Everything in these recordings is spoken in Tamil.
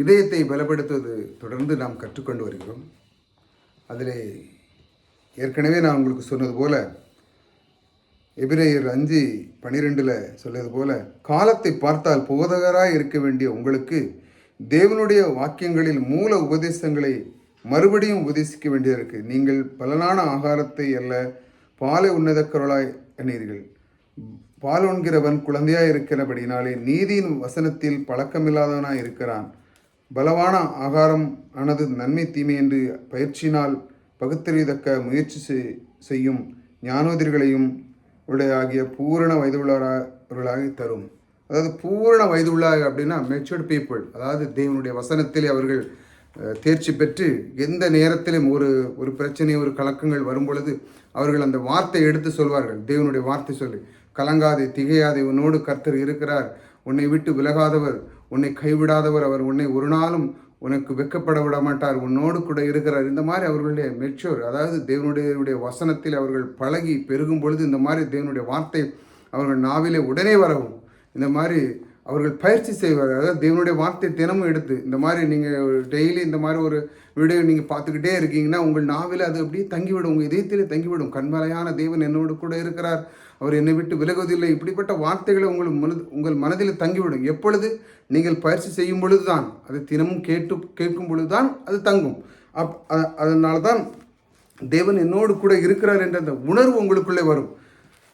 இதயத்தை பலப்படுத்துவது தொடர்ந்து நாம் கற்றுக்கொண்டு வருகிறோம். அதிலே ஏற்கனவே நான் உங்களுக்கு சொன்னது போல எபிரேயர் அஞ்சு பனிரெண்டில் சொல்லியது போல காலத்தை பார்த்தால் போதகராக இருக்க வேண்டிய உங்களுக்கு தேவனுடைய வாக்கியங்களில் மூல உபதேசங்களை மறுபடியும் உபதேசிக்க வேண்டியதற்கு நீங்கள் பலனான ஆகாரத்தை அல்ல பாலை உன்னதக்கருளாய் எண்ணீர்கள் பால் உண்கிறவன் குழந்தையாக இருக்கிறபடினாலே நீதியின் வசனத்தில் பழக்கமில்லாதவனாய் இருக்கிறான். பலவான ஆகாரம் ஆனது நன்மை தீமை என்று பயிற்சியினால் பகுத்தறியத்தக்க முயற்சி செய்- செய்யும் ஞானோதிர்களையும் உடைய ஆகிய பூரண வயதுள்ளவர்களாக தரும். அதாவது பூரண வயதுள்ளார் அப்படின்னா மெச்சூர்ட் பீப்புள் அதாவது தேவனுடைய வசனத்தில் அவர்கள் தேர்ச்சி பெற்று எந்த நேரத்திலும் ஒரு ஒரு பிரச்சனை ஒரு கலக்கங்கள் வரும் பொழுது அவர்கள் அந்த வார்த்தை எடுத்து சொல்வார்கள். தேவனுடைய வார்த்தை சொல்லி கலங்காதே திகையாதே உன்னோடு கர்த்தர் இருக்கிறார். உன்னை விட்டு விலகாதவர் உன்னை கைவிடாதவர் அவர் உன்னை ஒரு நாளும் உனக்கு வெக்கப்பட விட மாட்டார். உன்னோடு கூட இருக்கிறார். இந்த மாதிரி அவர்களுடைய மெச்சூர் அதாவது தேவனுடைய வசனத்தில் அவர்கள் பழகி பெருகும் பொழுது இந்த மாதிரி தேவனுடைய வார்த்தை அவர்கள் நாவிலே உடனே வரவும். இந்த மாதிரி அவர்கள் பயிற்சி செய்வார். அதாவது தேவனுடைய வார்த்தை தினமும் எடுத்து இந்த மாதிரி நீங்கள் டெய்லி இந்த மாதிரி ஒரு வீடியோ நீங்கள் பார்த்துக்கிட்டே இருக்கீங்கன்னா உங்கள் நாவில் அது அப்படியே தங்கிவிடும். உங்கள் இதயத்திலே தங்கிவிடும். கண்மலையான தேவன் என்னோடு கூட இருக்கிறார். அவர் என்னை விட்டு விலகுவதில்லை. இப்படிப்பட்ட வார்த்தைகளை உங்கள் மனது உங்கள் மனதில் தங்கிவிடும். எப்பொழுது? நீங்கள் பயிற்சி செய்யும் பொழுது தான் அது தினமும் கேட்டு கேட்கும் பொழுது தான் அது தங்கும். அப் அதனால தான் தேவன் என்னோடு கூட இருக்கிறார் என்ற அந்த உணர்வு உங்களுக்குள்ளே வரும்.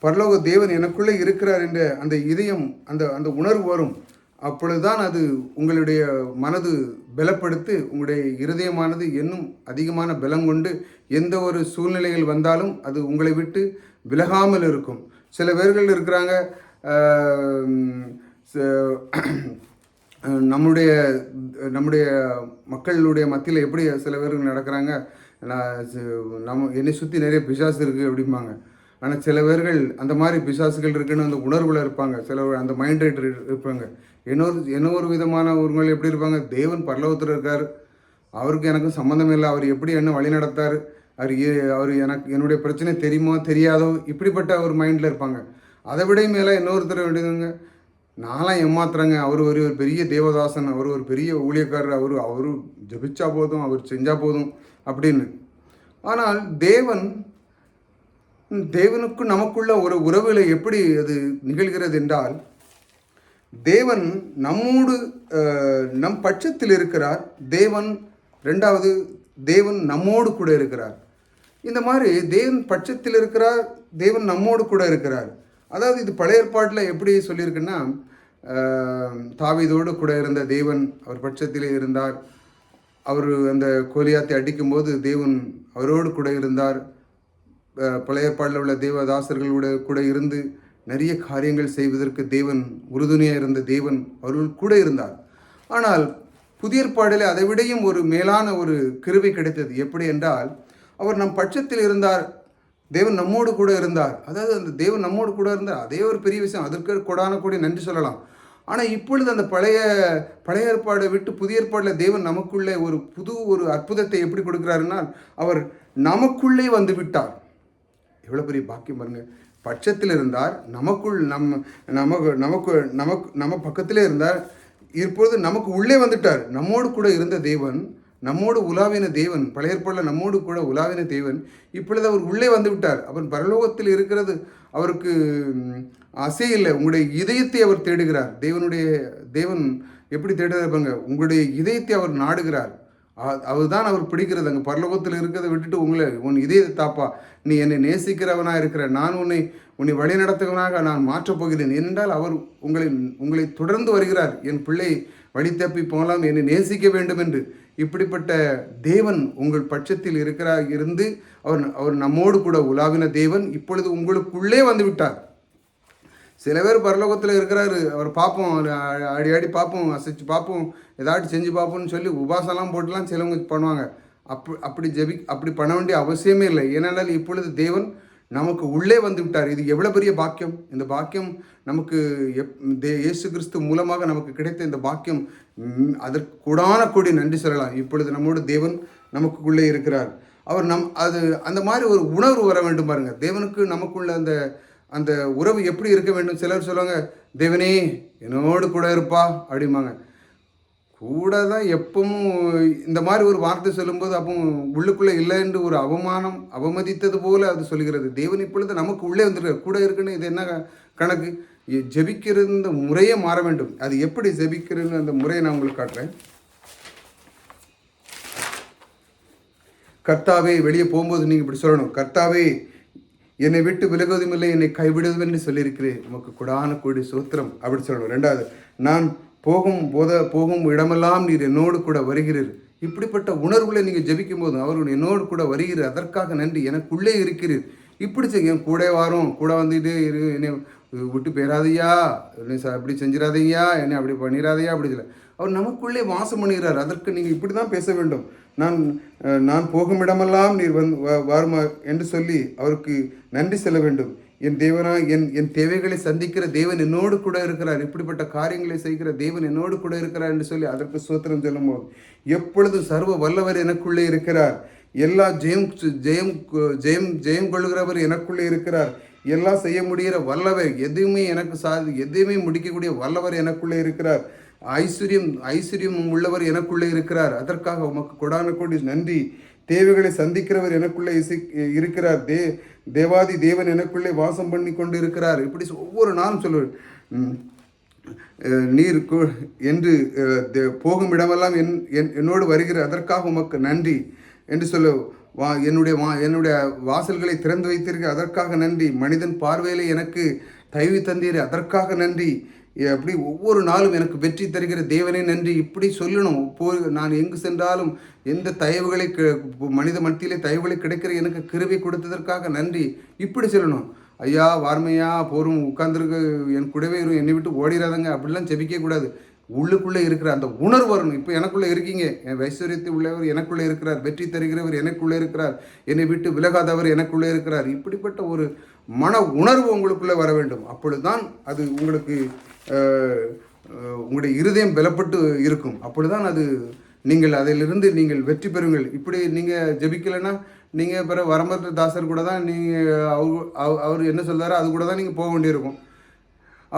பரலோக தேவன் எனக்குள்ளே இருக்கிறார் என்ற அந்த இதயம் அந்த அந்த உணர்வு வரும். அப்பொழுதுதான் அது உங்களுடைய மனது பலப்படுத்து உங்களுடைய இருதயமானது இன்னும் அதிகமான பலம் கொண்டு எந்த ஒரு சூழ்நிலைகள் வந்தாலும் அது உங்களை விட்டு விலகாமல் இருக்கும். சில பேர்கள் இருக்கிறாங்க ச- நம்முடைய நம்முடைய மக்களுடைய மத்தியில் எப்படி சில பேர் நடக்கிறாங்க? நான் நம்ம என்னை சுற்றி நிறைய பிசாசு இருக்குது அப்படிம்பாங்க. ஆனால் சில பேர்கள் அந்த மாதிரி பிசாசுகள் இருக்குன்னு அந்த உணர்வில் இருப்பாங்க. சில அந்த மைண்ட் ரைட் இருப்பாங்க. இன்னொரு இன்னொரு விதமான ஒருங்கள் எப்படி இருப்பாங்க? தேவன் பரலோகத்தில் இருக்கார். அவருக்கு எனக்கும் சம்மந்தம் இல்லை. அவர் எப்படி என்ன வழி நடத்தார்? அவர் ஏ- அவர் எனக்கு என்னுடைய பிரச்சனை தெரியுமோ? தெரியாதோ? இப்படிப்பட்ட ஒரு மைண்டில் இருப்பாங்க. அதை விட மேலே இன்னொருத்தர் வேண்டியதுங்க நான்லாம் ஏமாத்துறேங்க. அவர் ஒரு ஒரு பெரிய தேவதாசன் அவர் ஒரு பெரிய ஊழியக்காரர் அவர் அவரு ஜபிச்சா போதும் அவர் செஞ்சால் போதும் அப்படின்னு. ஆனால் தேவன் தேவனுக்கு நமக்குள்ள ஒரு உறவில் எப்படி அது நிகழ்கிறது என்றால் தேவன் நம்மோடு நம் பட்சத்தில் இருக்கிறார். தேவன் ரெண்டாவது தேவன் நம்மோடு கூட இருக்கிறார். இந்த மாதிரி தேவன் பட்சத்தில் இருக்கிறார் தேவன் நம்மோடு கூட இருக்கிறார். அதாவது இது பழைய ஏற்பாட்டில் எப்படி சொல்லியிருக்குன்னா தாவிதோடு கூட இருந்த தேவன் அவர் பட்சத்திலே இருந்தார். அவர் அந்த கோலியாத்தை அடிக்கும்போது தேவன் அவரோடு கூட இருந்தார். பழைய ஏற்பாடில் உள்ள தேவதாசர்களோட கூட இருந்து நிறைய காரியங்கள் செய்வதற்கு தேவன் உறுதுணையாக இருந்த தேவன் அவர்கள் கூட இருந்தார். ஆனால் புதிய ஏற்பாடில் அதை விடையும் ஒரு மேலான ஒரு கிருவை கிடைத்தது. எப்படி என்றால் அவர் நம் பட்சத்தில் இருந்தார். தேவன் நம்மோடு கூட இருந்தார். அதாவது அந்த தேவன் நம்மோடு கூட இருந்தார். அதே ஒரு பெரிய விஷயம். அதற்கு கொடான கூட நன்றி சொல்லலாம். ஆனால் இப்பொழுது அந்த பழைய பழைய ஏற்பாடை விட்டு புதிய ஏற்பாடில் தேவன் நமக்குள்ளே ஒரு புது ஒரு அற்புதத்தை எப்படி கொடுக்குறாருன்னா அவர் நமக்குள்ளே வந்து விட்டார். எவ்வளோ பெரிய பாக்கியம் பாருங்க. பட்சத்தில் இருந்தார். நமக்குள் நம்ம நமக்கு நமக்கு நமக்கு நம்ம பக்கத்திலே இருந்தார். இப்பொழுது நமக்கு உள்ளே வந்துட்டார். நம்மோடு கூட இருந்த தேவன் நம்மோடு உலாவின தேவன் பழையற்பள்ள நம்மோடு கூட உலாவின தேவன் இப்பொழுது அவர் உள்ளே வந்து விட்டார். அவர் பரலோகத்தில் இருக்கிறது அவருக்கு அசையில்லை இல்லை. உங்களுடைய இதயத்தை அவர் தேடுகிறார். தேவனுடைய தேவன் எப்படி தேடுகிறார் பாருங்க உங்களுடைய இதயத்தை அவர் நாடுகிறார். அவர் தான் அவர் பிடிக்கிறது. அங்கே பரலோகத்தில் இருக்கிறத விட்டுட்டு உங்களை உன் இதயத்தை தாப்பா. நீ என்னை நேசிக்கிறவனாக இருக்கிற நான் உன்னை உன்னை வழி நடத்துவனாக நான் மாற்றப் போகிறேன். என்றால் அவர் உங்களை உங்களை தொடர்ந்து வருகிறார். என் பிள்ளை வழி தப்பி போகலாம் என்னை நேசிக்க வேண்டும் என்று. இப்படிப்பட்ட தேவன் உங்கள் பட்சத்தில் இருக்கிறார் இருந்து அவர் அவர் நம்மோடு கூட உலாவின தேவன் இப்பொழுது உங்களுக்குள்ளே வந்து விட்டார் சில பேர் பரலோகத்தில் இருக்கிறாரு. அவர் பார்ப்போம் அவர் அடி அடி பார்ப்போம் அசைச்சு பார்ப்போம் ஏதாச்சும் செஞ்சு பார்ப்போம்னு சொல்லி உபாசம்லாம் போட்டுலாம் சிலவங்க பண்ணுவாங்க. அப்படி அப்படி ஜெபி அப்படி பண்ண வேண்டிய அவசியமே இல்லை. ஏனென்றால் இப்பொழுது தேவன் நமக்கு உள்ளே வந்து விட்டார். இது எவ்வளோ பெரிய பாக்கியம்? இந்த பாக்கியம் நமக்கு எப் தே இயேசு கிறிஸ்து மூலமாக நமக்கு கிடைத்த இந்த பாக்கியம் அதற்குடான அதற்கு கூடான கூடி நன்றி சொல்லலாம். இப்பொழுது நம்மோடு தேவன் நமக்குள்ளே இருக்கிறார். அவர் நம் அது அந்த மாதிரி ஒரு உணர்வு வர வேண்டும் பாருங்க. தேவனுக்கு நமக்குள்ள அந்த அந்த உறவு எப்படி இருக்க வேண்டும்? சிலர் சொல்லுவாங்க தேவனே என்னோடு கூட இருப்பா அப்படிம்பாங்க. கூட தான் எப்பவும் இந்த மாதிரி ஒரு வார்த்தை சொல்லும்போது அப்போ உள்ளுக்குள்ளே இல்லை என்று ஒரு அவமானம் அவமதித்தது போல அது சொல்கிறது. தேவன் இப்பொழுது நமக்கு உள்ளே வந்துருக்கார் கூட இருக்குன்னு இது என்ன கணக்கு? ஜெபிக்கிறது இந்த முறையே மாற வேண்டும். அது எப்படி ஜெபிக்கிறது அந்த முறையை நான் உங்களுக்கு காட்டுறேன். கர்த்தாவே வெளியே போகும்போது நீங்கள் இப்படி சொல்லணும். கர்த்தாவே என்னை விட்டு விலகுவதும் இல்லை என்னை கைவிடுவதும் என்று சொல்லியிருக்கிறேன். உமக்கு கொடான கூடி சூத்திரம். அப்படி சொல்லணும். ரெண்டாவது நான் போகும் போத போகும் இடமெல்லாம் நீர் என்னோடு கூட வருகிறீர். இப்படிப்பட்ட உணர்வுகளை நீங்கள் ஜெபிக்கும் போது அவர்கள் என்னோடு கூட வருகிறீர். அதற்காக நன்றி. எனக்குள்ளே இருக்கிறீர். இப்படி செய்ய என் கூட வரும். கூட வந்துட்டு இரு. என்னை விட்டு போயிடாதையா என்னை அப்படி செஞ்சிடாதையா என்னை அப்படி பண்ணிடாதையா அப்படி சொல்ல. அவர் நமக்குள்ளே வாசம் பண்ணுகிறார். அதற்கு நீங்கள் இப்படி தான் பேச வேண்டும். நான் நான் போகும் இடமெல்லாம் நீர் வந் வ- என்று சொல்லி அவருக்கு நன்றி செல்ல வேண்டும். என் தேவனா என் என் தேவைகளை சந்திக்கிற தேவன் என்னோடு கூட இருக்கிறார். இப்படிப்பட்ட காரியங்களை செய்கிற தேவன் என்னோடு கூட இருக்கிறார் என்று சொல்லி அதற்கு சோத்திரம் சொல்லும்போது எப்பொழுதும் சர்வ வல்லவர் எனக்குள்ளே இருக்கிறார். எல்லா ஜெயம் ஜெயம் ஜெயம் ஜெயம் கொள்கிறவர் எனக்குள்ளே இருக்கிறார். எல்லாம் செய்ய முடிகிற வல்லவர் எதுவுமே எனக்கு சாதி எதையுமே முடிக்கக்கூடிய வல்லவர் எனக்குள்ளே இருக்கிறார். ஐஸ்வர்யம் ஐஸ்வர்யம் உள்ளவர் எனக்குள்ளே இருக்கிறார். அதற்காக உமக்கு கொடான கோடி நன்றி. தேவைகளை சந்திக்கிறவர் எனக்குள்ளே இசை இருக்கிறார். தே தேவாதி தேவன் எனக்குள்ளே வாசம் பண்ணி கொண்டு இருக்கிறார் இப்படி ஒவ்வொரு நாளும் சொல்லுவார். நீர் என்று தே- போகும் இடமெல்லாம் என் என்- என்னோடு வருகிற அதற்காக உமக்கு நன்றி என்று சொல்ல வா என்னுடைய வா என்னுடைய வாசல்களை திறந்து வைத்திருக்க அதற்காக நன்றி. மனிதன் பார்வையிலே எனக்கு தயவு தந்தீர் அதற்காக நன்றி. அப்படி ஒவ்வொரு நாளும் எனக்கு வெற்றி தருகிற தேவனே நன்றி. இப்படி சொல்லணும். போ நான் எங்கு சென்றாலும் எந்த தயவுகளை மனித மத்தியிலே தயவுகளை கிடைக்கிற எனக்கு கிருவை கொடுத்ததற்காக நன்றி. இப்படி சொல்லணும். ஐயா வார்மையா போரும் உட்காந்துருக்கு என் கூடவே இருக்கும் என்னை விட்டு ஓடிடாதங்க அப்படிலாம் ஜெபிக்க கூடாது. உள்ளுக்குள்ளே இருக்கிற அந்த உணர்வு வரணும். இப்போ எனக்குள்ளே இருக்கீங்க. என் ஐஸ்வர்யத்தை உள்ளவர் எனக்குள்ளே இருக்கிறார். வெற்றி தருகிறவர் எனக்குள்ளே இருக்கிறார். என்னை விட்டு விலகாதவர் எனக்குள்ளே இருக்கிறார். இப்படிப்பட்ட ஒரு மன உணர்வு உங்களுக்குள்ளே வர வேண்டும். அப்பொழுதுதான் அது உங்களுக்கு உங்களுடைய இருதயம் பலப்பட்டு இருக்கும். அப்பொழுதுதான் அது நீங்கள் அதிலிருந்து நீங்கள் வெற்றி பெறுங்கள். இப்படி நீங்கள் ஜெபிக்கலைன்னா நீங்கள் பிற வரம்பற்ற தாசர் கூட தான் நீங்கள் அவர் அவர் என்ன சொல்கிறாரோ அது கூட தான் நீங்கள் போக வேண்டியிருக்கும்.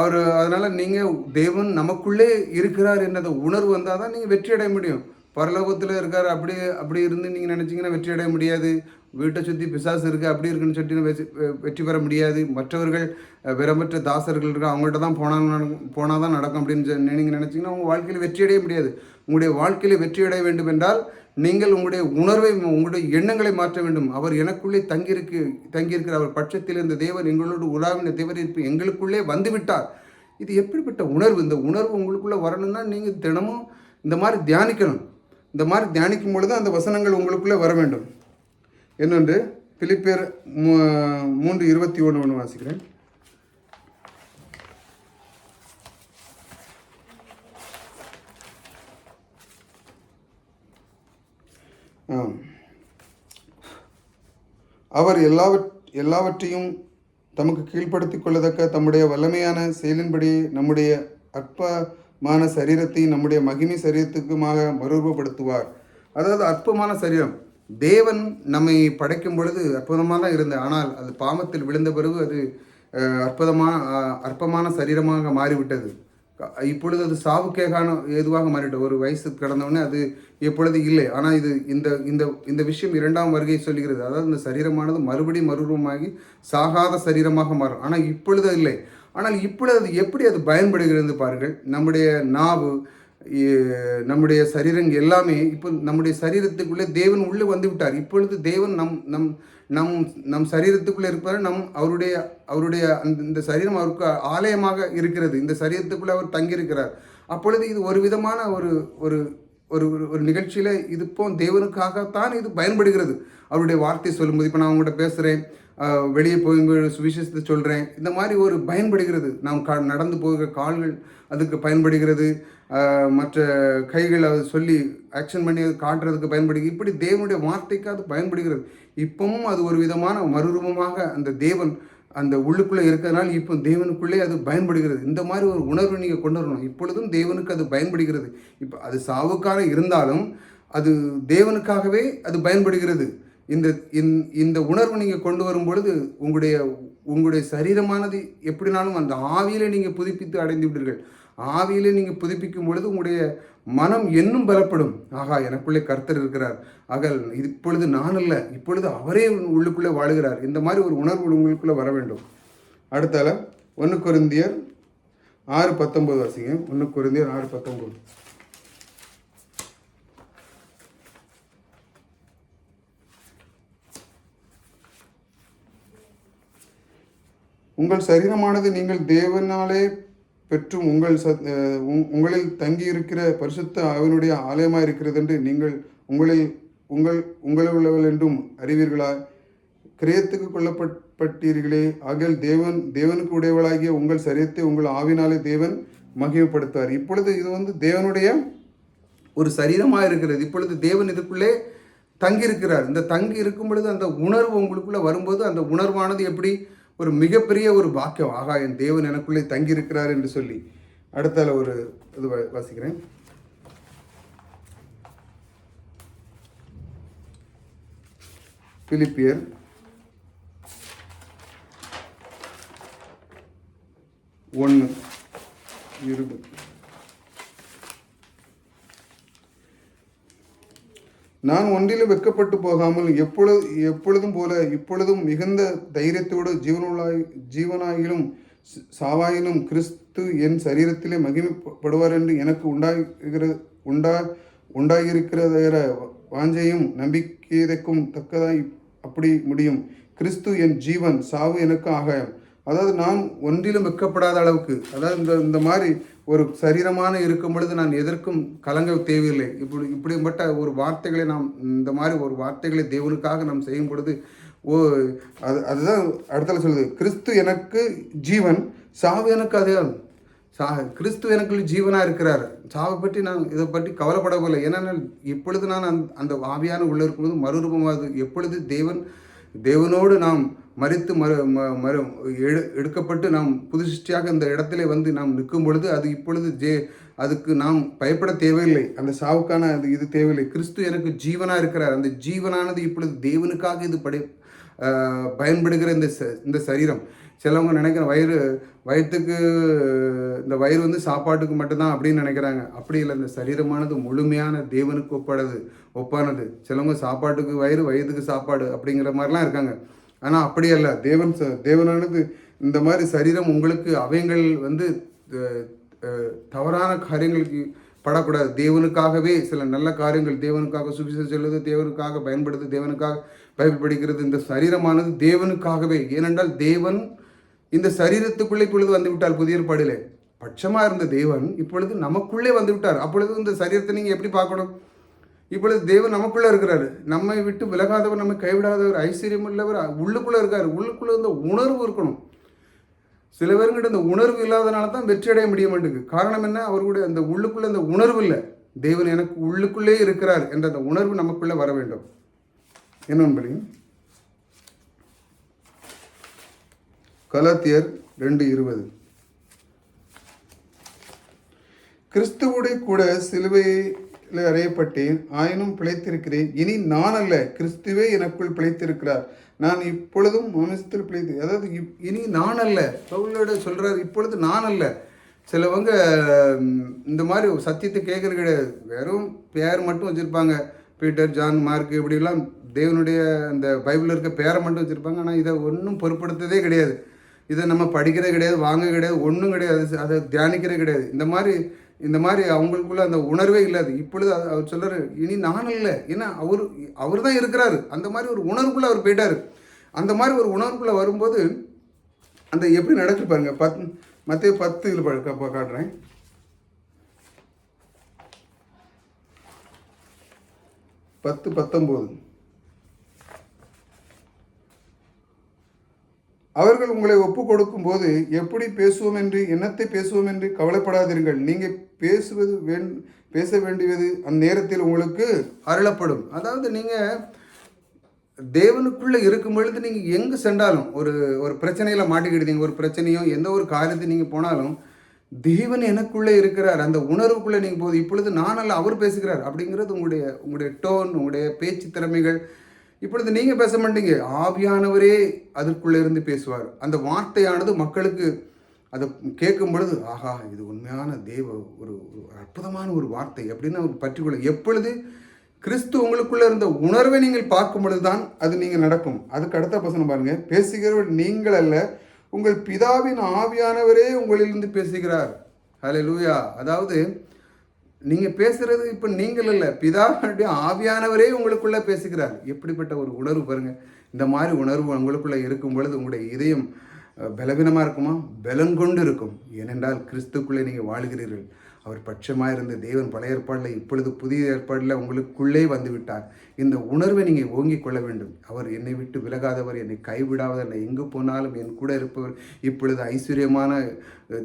அவர் அதனால் நீங்கள் தேவன் நமக்குள்ளே இருக்கிறார் என்னதை உணர்வு வந்தால் தான் நீங்கள் வெற்றி அடைய முடியும். பரலோகத்தில் இருக்கார் அப்படி அப்படி இருந்து நீங்கள் நினச்சிங்கன்னா வெற்றி அடைய முடியாது. வீட்டை சுற்றி பிசாசு இருக்குது அப்படி இருக்குன்னு சொல்லிட்டு வெற்றி வெற்றி பெற முடியாது. மற்றவர்கள் அஹ், விரமற்ற தாசர்கள் இருக்கு அவங்கள்ட்ட தான் போனால் நடக்கும் போனால் தான் நடக்கும் அப்படின்னு நீங்கள் நினச்சிங்கன்னா உங்கள் வாழ்க்கையில் வெற்றியடைய முடியாது. உங்களுடைய வாழ்க்கையில் வெற்றியடைய வேண்டும் என்றால் நீங்கள் உங்களுடைய உணர்வை உங்களுடைய எண்ணங்களை மாற்ற வேண்டும். அவர் எனக்குள்ளே தங்கியிருக்கு தங்கியிருக்கிற அவர் பட்சத்தில் இந்த தேவர் எங்களோடு உலாவின தேவர் இருப்பு எங்களுக்குள்ளே வந்துவிட்டார் இது எப்படிப்பட்ட உணர்வு? இந்த உணர்வு உங்களுக்குள்ளே வரணும்னா நீங்கள் தினமும் இந்த மாதிரி தியானிக்கணும். இந்த மாதிரி தியானிக்கும் பொழுது அந்த வசனங்கள் உங்களுக்குள்ளே வர வேண்டும். என்னொன்று பிலிப்பேர் மூ- மூன்று இருபத்தி ஒன்று ஒன்று வாசிக்கிறேன். அவர் எல்லாவற் எல்லாவற்றையும் தமக்கு கீழ்ப்படுத்திக் கொள்ளத்தக்க தம்முடைய வல்லமையான செயலின்படி நம்முடைய அற்பமான சரீரத்தை நம்முடைய மகிமை சரீரத்துக்குமாக மறுரூபப்படுத்துவார். அதாவது அற்பமான சரீரம். தேவன் நம்மை படைக்கும் பொழுது அற்புதமாக தான் இருந்தது. ஆனால் அது பாமத்தில் விழுந்த பிறகு அது அற்புதமான அற்பமான சரீரமாக மாறிவிட்டது. இப்பொழுது அது சாவுக்கேகான ஏதுவாக மாறிவிட்டது. ஒரு வயசு கடந்தவுடனே அது எப்பொழுது இல்லை. ஆனால் இது இந்த இந்த இந்த விஷயம் இரண்டாம் வருகை சொல்கிறது அதாவது இந்த சரீரமானது மறுபடியும் மறுரூபமாகி சாகாத சரீரமாக மாறும். ஆனால் இப்பொழுது இல்லை. ஆனால் இப்பொழுது அது எப்படி அது பயன்படுகிறது பாருங்கள். நம்முடைய நாவு நம்முடைய சரீரங்க எல்லாமே இப்போ நம்முடைய சரீரத்துக்குள்ளே தேவன் உள்ளே வந்து விட்டார். இப்பொழுது தேவன் நம் நம் நம் நம் சரீரத்துக்குள்ளே இருப்பார். நம் அவருடைய அவருடைய அந்த இந்த சரீரம் அவருக்கு ஆலயமாக இருக்கிறது. இந்த சரீரத்துக்குள்ளே அவர் தங்கியிருக்கிறார். அப்பொழுது இது ஒரு விதமான ஒரு ஒரு ஒரு ஒரு- நிகழ்ச்சியில் இது இப்போ தேவனுக்காகத்தான் இது பயன்படுகிறது. அவருடைய வார்த்தை சொல்லும்போது இப்போ நான் அவங்கள்ட்ட பேசுகிறேன் வெளியே போய் சுவிசேஷத்தை சொல்கிறேன் இந்த மாதிரி ஒரு பயன்படுகிறது. நாம் கா நடந்து போகிற கால்கள் அதுக்கு பயன்படுகிறது. மற்ற கைகள் அதை சொல்லி ஆக்ஷன் பண்ணி அதை காட்டுறதுக்கு பயன்படுகிறது. இப்படி தேவனுடைய வார்த்தைக்கு அது பயன்படுகிறது. இப்பவும் அது ஒரு விதமான மறுரூபமாக அந்த தேவன் அந்த உள்ளுக்குள்ளே இருக்கிறதுனால இப்போ தேவனுக்குள்ளே அது பயன்படுகிறது. இந்த மாதிரி ஒரு உணர்வு நீங்கள் கொண்டு வரணும். இப்பொழுதும் தேவனுக்கு அது பயன்படுகிறது. இப்போ அது சாவுக்காக இருந்தாலும் அது தேவனுக்காகவே அது பயன்படுகிறது. இந்த இந்த- இந்த உணர்வு நீங்கள் கொண்டு வரும் பொழுது உங்களுடைய உங்களுடைய சரீரமானது எப்படினாலும் அந்த ஆவியில் நீங்கள் புதுப்பித்து அடைந்து விடுவீர்கள். ஆவியிலே நீங்கள் புதுப்பிக்கும் பொழுது உங்களுடைய மனம் என்னும் பலப்படும். ஆகா எனக்குள்ளே கர்த்தர் இருக்கிறார். அகல் இப்பொழுது நான் அல்ல. இப்பொழுது அவரே உள்ளுக்குள்ளே வாழுகிறார். இந்த மாதிரி ஒரு உணர்வு உங்களுக்குள்ளே வர வேண்டும். அடுத்தால ஒன்று குருந்தியர் ஆறு பத்தொம்போது வாசிங்க. ஒன்று குருந்தியர் ஆறு பத்தொன்பது. உங்கள் சரீரமானது நீங்கள் தேவனாலே பெற்றும் உங்கள் ச அஹ் உங்- உங்களில் தங்கியிருக்கிற பரிசுத்த அவனுடைய ஆலயமாக இருக்கிறது என்று நீங்கள் உங்களில் உங்கள் உங்களுள்ளவள் என்றும் அறிவீர்களா கிரயத்துக்கு கொல்லப்பட்டீர்களே ஆகியால் தேவன் தேவனுக்கு உடையவளாகிய உங்கள் சரீரத்தை உங்கள் ஆவினாலே தேவன் மகிழ்வுப்படுத்துவார் இப்பொழுது இது வந்து தேவனுடைய ஒரு சரீரமாக இருக்கிறது. இப்பொழுது தேவன் இதுக்குள்ளே தங்கியிருக்கிறார். இந்த தங்கி இருக்கும் பொழுது அந்த உணர்வு உங்களுக்குள்ளே வரும்போது அந்த உணர்வானது எப்படி ஒரு மிகப்பெரிய ஒரு பாக்கியம். ஆகா என் தேவன் எனக்குள்ளே தங்கியிருக்கிறார் என்று சொல்லி அடுத்தால ஒரு இது வாசிக்கிறேன். பிலிப்பியர். ஒன்று இருபது நான் ஒன்றிலும் வெட்கப்பட்டு போகாமல் எப்பொழுது எப்பொழுதும் போல இப்பொழுதும் மிகுந்த தைரியத்தோடு ஜீவனுள்ளாய் ஜீவனாயிலும் சாவாயிலும் கிறிஸ்து என் சரீரத்திலே மகிமைப்படுவார் என்று எனக்கு உண்டாகிற உண்டா உண்டாகியிருக்கிற வாஞ்சையும் நம்பிக்கைக்கும் தக்கதாய் அப்படி முடியும். கிறிஸ்து என் ஜீவன் சாவு எனக்கு ஆகாயம். அதாவது நான் ஒன்றிலும் வெட்கப்படாத அளவுக்கு அதாவது இந்த இந்த மாதிரி ஒரு சரீரமான இருக்கும் பொழுது நான் எதற்கும் கலங்க தேவையில்லை. இப்படி இப்படிப்பட்ட ஒரு வார்த்தைகளை நாம் இந்த மாதிரி ஒரு வார்த்தைகளை தேவனுக்காக நாம் செய்யும் பொழுது ஓ அது அதுதான் அடுத்தல சொல்லுது. கிறிஸ்து எனக்கு ஜீவன் சாவு எனக்கு அதே சா கிறிஸ்து எனக்கு ஜீவனாக இருக்கிறார். சாவை பற்றி நான் இதை பற்றி கவலைப்படவில்லை. ஏன்னா இப்பொழுது நான் அந்த அந்த ஆவியான உள்ளே இருக்கும்போது மறுரூபமாக எப்பொழுது தேவன் தேவனோடு நாம் மறித்து மறு ம- மறு எடு எடுக்கப்பட்டு நாம் புது சிருஷ்டியாக இந்த இடத்திலே வந்து நாம் நிற்கும் பொழுது அது இப்பொழுது ஜே அதுக்கு நாம் பயப்பட தேவையில்லை. அந்த சாவுக்கான அது இது தேவையில்லை. கிறிஸ்து எனக்கு ஜீவனாக இருக்கிறார். அந்த ஜீவனானது இப்பொழுது தேவனுக்காக இது படை பயன்படுகிற இந்த ச இந்த சரீரம். சிலவங்க நினைக்கிற வயிறு வயிற்றுக்கு இந்த வயிறு வந்து சாப்பாட்டுக்கு மட்டும்தான் அப்படின்னு நினைக்கிறாங்க. அப்படி இல்லை இந்த சரீரமானது முழுமையான தேவனுக்கு ஒப்பானது ஒப்பானது. சிலவங்க சாப்பாட்டுக்கு வயிறு வயிற்றுக்கு சாப்பாடு அப்படிங்கிற மாதிரிலாம் இருக்காங்க. ஆனால் அப்படி அல்ல. தேவன் ச- தேவனானது இந்த மாதிரி சரீரம் உங்களுக்கு அவயங்கள் வந்து தவறான காரியங்களுக்கு படக்கூடாது. தேவனுக்காகவே சில நல்ல காரியங்கள் தேவனுக்காக சுவிசேஷம் சொல்வது தேவனுக்காக பயன்படுது தேவனுக்காக பைபிள் படிக்கிறது இந்த சரீரமானது தேவனுக்காகவே. ஏனென்றால் தேவன் இந்த சரீரத்துக்குள்ளே இப்பொழுது வந்துவிட்டால் புதிய ஏற்பாடிலே. பட்சமாக இருந்த தேவன் இப்பொழுது நமக்குள்ளே வந்து விட்டார் அப்பொழுது இந்த சரீரத்தை நீங்கள் எப்படி பார்க்கணும்? இப்பொழுது தேவன் நமக்குள்ளே இருக்கிறாரு. நம்மை விட்டு விலகாதவர் நம்மை கைவிடாதவர் ஐஸ்வர்யம் உள்ளவர் உள்ளுக்குள்ளே இருக்கார். உள்ளுக்குள்ளே இந்த உணர்வு இருக்கணும். சில பேருங்கிட்ட இந்த உணர்வு இல்லாதனால தான் வெற்றி அடைய முடிய மாட்டேங்குது. காரணம் என்ன? அவர்களுடைய அந்த உள்ளுக்குள்ளே அந்த உணர்வு இல்லை. தேவன் எனக்கு உள்ளுக்குள்ளே இருக்கிறார் என்ற அந்த உணர்வு நமக்குள்ளே வர வேண்டும். என்ன நண்பர்களே? கலத்தியர் ரெண்டு இருபது. கிறிஸ்துவோட கூட சிலுவையில் அறையப்பட்டேன் ஆயினும் பிழைத்திருக்கிறேன். இனி நான் அல்ல கிறிஸ்துவே எனக்குள் பிழைத்திருக்கிறார். நான் இப்பொழுதும் மாமிசத்தில் பிழைத்து அதாவது இப்- இனி நான் அல்ல. பவுலோட சொல்கிறார் இப்பொழுது நான் அல்ல. சிலவங்க இந்த மாதிரி சத்தியத்தை கேட்குறது கிடையாது. வெறும் பேர் மட்டும் வச்சுருப்பாங்க. பீட்டர் ஜான் மார்க் இப்படிலாம் தேவனுடைய அந்த பைபிளில் இருக்க பேரை மட்டும் வச்சுருப்பாங்க. ஆனால் இதை ஒன்றும் பொருட்படுத்ததே கிடையாது. இதை நம்ம படிக்கிறதே கிடையாது வாங்க கிடையாது ஒன்றும் கிடையாது அதை தியானிக்கிறதே கிடையாது. இந்த மாதிரி இந்த மாதிரி அவங்களுக்குள்ள அந்த உணர்வே இல்லாது. இப்பொழுது அது- அவர் சொல்கிறார் இனி நான் இல்லை ஏன்னா அவர் அவர் தான் இருக்கிறாரு. அந்த மாதிரி ஒரு உணர்வுக்குள்ளே அவர் போயிட்டாரு. அந்த மாதிரி ஒரு உணர்வுக்குள்ளே வரும்போது அந்த எப்படி நடக்கு பாருங்க. பத் மற்ற பத்து இதில் பா- காட்டுறேன். பத்து பத்தொம்போது. அவர்கள் உங்களை ஒப்பு கொடுக்கும்போது எப்படி பேசுவோம் என்று என்னத்தை பேசுவோம் என்று கவலைப்படாதீர்கள். நீங்கள் பேசுவது வேண் பேச வேண்டியது அந்நேரத்தில் உங்களுக்கு அருளப்படும். அதாவது நீங்கள் தேவனுக்குள்ளே இருக்கும் பொழுது நீங்கள் எங்கே சென்றாலும் ஒரு ஒரு பிரச்சனையில் மாட்டிக்கிடுதீங்க ஒரு பிரச்சனையோ எந்த ஒரு காரியத்தை நீங்கள் போனாலும் தேவன் எனக்குள்ளே இருக்கிறார். அந்த உணர்வுக்குள்ளே நீங்கள் போகுது இப்பொழுது நான் அல்ல அவர் பேசுகிறார். அப்படிங்கிறது உங்களுடைய உங்களுடைய டோன் உங்களுடைய பேச்சு திறமைகள் இப்பொழுது நீங்கள் பேச மாட்டீங்க. ஆவியானவரே அதற்குள்ளே இருந்து பேசுவார். அந்த வார்த்தையானது மக்களுக்கு அதை கேட்கும் பொழுது ஆஹா இது உண்மையான தேவ ஒரு ஒரு அற்புதமான ஒரு வார்த்தை. அப்படின்னு அவர் பற்றிக்கொள்ள எப்பொழுது கிறிஸ்து உங்களுக்குள்ள இருந்த உணர்வை நீங்கள் பார்க்கும் பொழுதுதான் அது நீங்கள் நடக்கும். அதுக்கு அடுத்த பசங்க பாருங்க. பேசுகிறவர் நீங்கள் அல்ல உங்கள் பிதாவின் ஆவியானவரே உங்களிலிருந்து பேசுகிறார். ஹalleluya அதாவது நீங்கள் பேசுகிறது இப்போ நீங்கள் இல்லை. பிதாவுடைய ஆவியானவரே உங்களுக்குள்ளே பேசுகிறார். எப்படிப்பட்ட ஒரு உணர்வு பாருங்கள் இந்த மாதிரி உணர்வு உங்களுக்குள்ளே இருக்கும் பொழுது உங்களுடைய இதயம் பலவீனமாக இருக்குமா? பலங்கொண்டு இருக்கும். ஏனென்றால் கிறிஸ்துக்குள்ளே நீங்கள் வாழ்கிறீர்கள். அவர் பட்சமாக இருந்த தேவன் பழைய ஏற்பாடில் இப்பொழுது புதிய ஏற்பாடில் உங்களுக்குள்ளே வந்துவிட்டார். இந்த உணர்வை நீங்கள் ஓங்கிக் கொள்ள வேண்டும். அவர் என்னை விட்டு விலகாதவர் என்னை கைவிடாதவர் எங்கு போனாலும் என் கூட இருப்பவர். இப்பொழுது ஐஸ்வர்யமான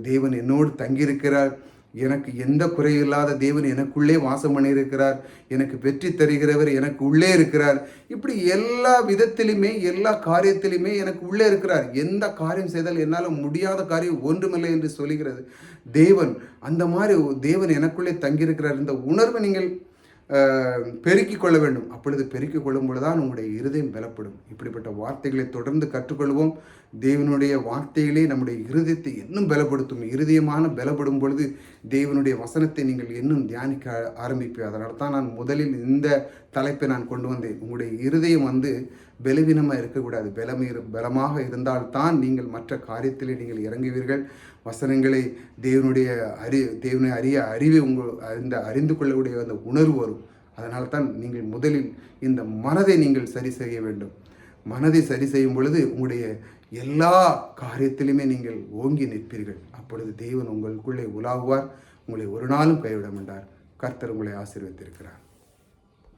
தேவன் என்னோடு தங்கியிருக்கிறார். எனக்கு எந்த குறையில்லாத தேவன் எனக்குள்ளே வாசம் பண்ணியிருக்கிறார். எனக்கு வெற்றி தருகிறவர் எனக்கு உள்ளே இருக்கிறார். இப்படி எல்லா விதத்திலுமே எல்லா காரியத்திலுமே எனக்கு உள்ளே இருக்கிறார். எந்த காரியம் செய்தால் என்னால் முடியாத காரியம் ஒன்றுமில்லை என்று சொல்லுகிறது. தேவன் அந்த மாதிரி தேவன் எனக்குள்ளே தங்கியிருக்கிறார். இந்த உணர்வை நீங்கள் பெருக்கிக் கொள்ள வேண்டும். அப்பொழுது பெருக்கிக் கொள்ளும் பொழுதுதான் உங்களுடைய இருதயம் பலப்படும். இப்படிப்பட்ட வார்த்தைகளை தொடர்ந்து கற்றுக்கொள்வோம். தேவனுடைய வார்த்தைகளே நம்முடைய இருதயத்தை இன்னும் பலப்படுத்தும் இருதயமான பலப்படும் பொழுது தேவனுடைய வசனத்தை நீங்கள் இன்னும் தியானிக்க ஆரம்பிப்பீர்கள் அதனால தான் நான் முதலில் இந்த தலைப்பை நான் கொண்டு வந்தேன். உங்களுடைய இருதயம் வந்து பலவீனமாக இருக்கக்கூடாது. பலமை பலமாக இருந்தால்தான் நீங்கள் மற்ற காரியத்திலே நீங்கள் இறங்குவீர்கள். வசனங்களை தேவனுடைய அறி தேவனை அறிய அறிவை உங்கள் இந்த அறிந்து கொள்ளக்கூடிய அந்த உணர்வு வரும். அதனால தான் நீங்கள் முதலில் இந்த மனதை நீங்கள் சரி செய்ய வேண்டும். மனதை சரி செய்யும் பொழுது உங்களுடைய எல்லா காரியத்திலுமே நீங்கள் ஓங்கி நிற்பீர்கள். அப்பொழுது தேவன் உங்களுக்குள்ளே உலாவுவார். உங்களை ஒரு நாளும் கைவிட மாட்டார். கர்த்தர் உங்களை ஆசீர்வதித்திருக்கிறார்.